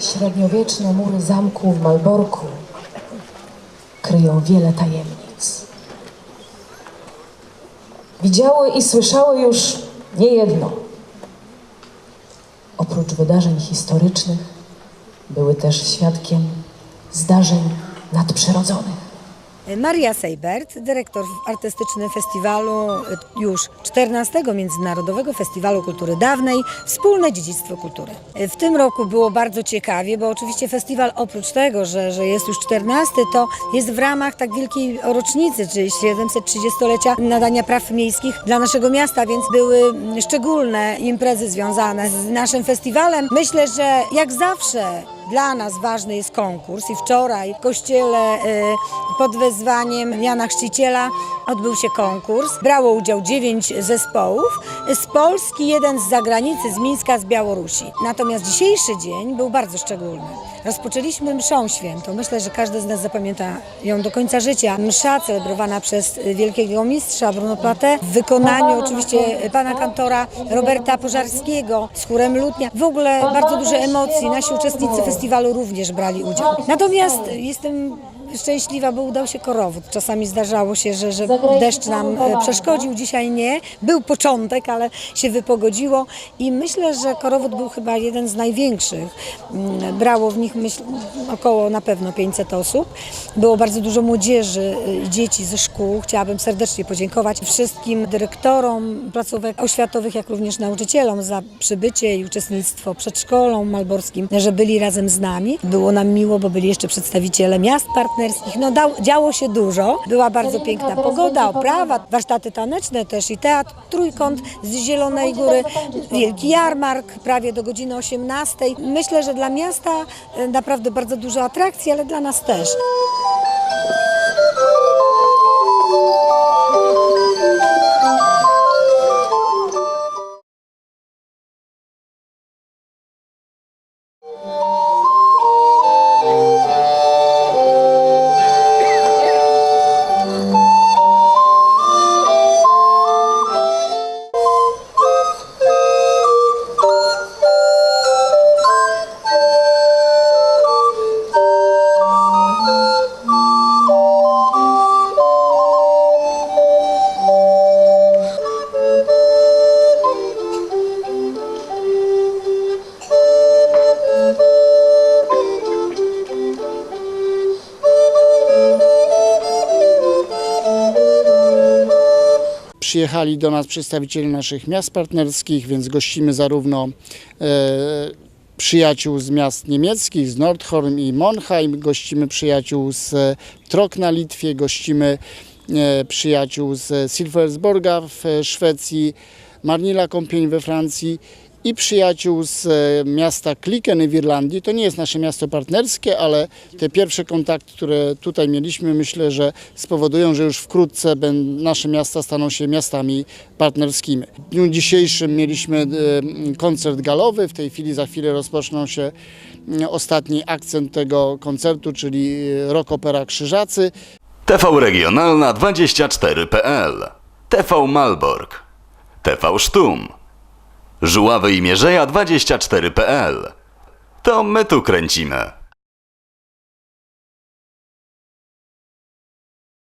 Średniowieczne mury zamku w Malborku kryją wiele tajemnic. Widziały i słyszały już niejedno. Oprócz wydarzeń historycznych, były też świadkiem zdarzeń nadprzyrodzonych. Maria Seibert, dyrektor artystyczny festiwalu y, już 14 Międzynarodowego Festiwalu Kultury Dawnej Wspólne Dziedzictwo Kultury. Y, W tym roku było bardzo ciekawie, bo oczywiście festiwal oprócz tego, że, że jest już 14, to jest w ramach tak wielkiej rocznicy, czyli 730-lecia nadania praw miejskich dla naszego miasta, więc były mm, szczególne imprezy związane z naszym festiwalem. Myślę, że jak zawsze dla nas ważny jest konkurs i wczoraj w kościele y, pod Jana Chrzciciela odbył się konkurs. Brało udział dziewięć zespołów z Polski, jeden z zagranicy, z Mińska, z Białorusi. Natomiast dzisiejszy dzień był bardzo szczególny. Rozpoczęliśmy mszą świętą. Myślę, że każdy z nas zapamięta ją do końca życia. Msza celebrowana przez wielkiego mistrza Bruno Plate w wykonaniu oczywiście pana kantora Roberta Pożarskiego z chórem Lutnia. W ogóle bardzo duże emocji. Nasi uczestnicy festiwalu również brali udział. Natomiast jestem szczęśliwa, bo udał się korowód. Czasami zdarzało się, że, że deszcz nam e, przeszkodził, dzisiaj nie. Był początek, ale się wypogodziło i myślę, że korowód był chyba jeden z największych. Mm, Brało w nich myśl, około na pewno 500 osób. Było bardzo dużo młodzieży i dzieci ze szkół. Chciałabym serdecznie podziękować wszystkim dyrektorom placówek oświatowych, jak również nauczycielom za przybycie i uczestnictwo przedszkolom malborskim, że byli razem z nami. Było nam miło, bo byli jeszcze przedstawiciele miast partnerskich. No dał, działo się dużo. Była bardzo piękna pogoda, oprawa, warsztaty taneczne też i teatr Trójkąt z Zielonej Góry, wielki jarmark prawie do godziny 18. Myślę, że dla miasta e, naprawdę bardzo dużo atrakcji, ale dla nas też. Przyjechali do nas przedstawiciele naszych miast partnerskich, więc gościmy zarówno e, przyjaciół z miast niemieckich, z Nordhorn i Monheim, gościmy przyjaciół z Trok na Litwie, gościmy e, przyjaciół z Silversborga w Szwecji, Marnila Kąpień we Francji i przyjaciół z e, miasta Klikeny w Irlandii. To nie jest nasze miasto partnerskie, ale te pierwsze kontakty, które tutaj mieliśmy, myślę, że spowodują, że już wkrótce nasze miasta staną się miastami partnerskimi. W dniu dzisiejszym mieliśmy e, koncert galowy. W tej chwili za chwilę rozpoczną się e, ostatni akcent tego koncertu, czyli e, rock opera Krzyżacy. TV Regionalna 24.pl TV Malbork TV Sztum Żuławy i Mierzeja 24.pl To my tu kręcimy.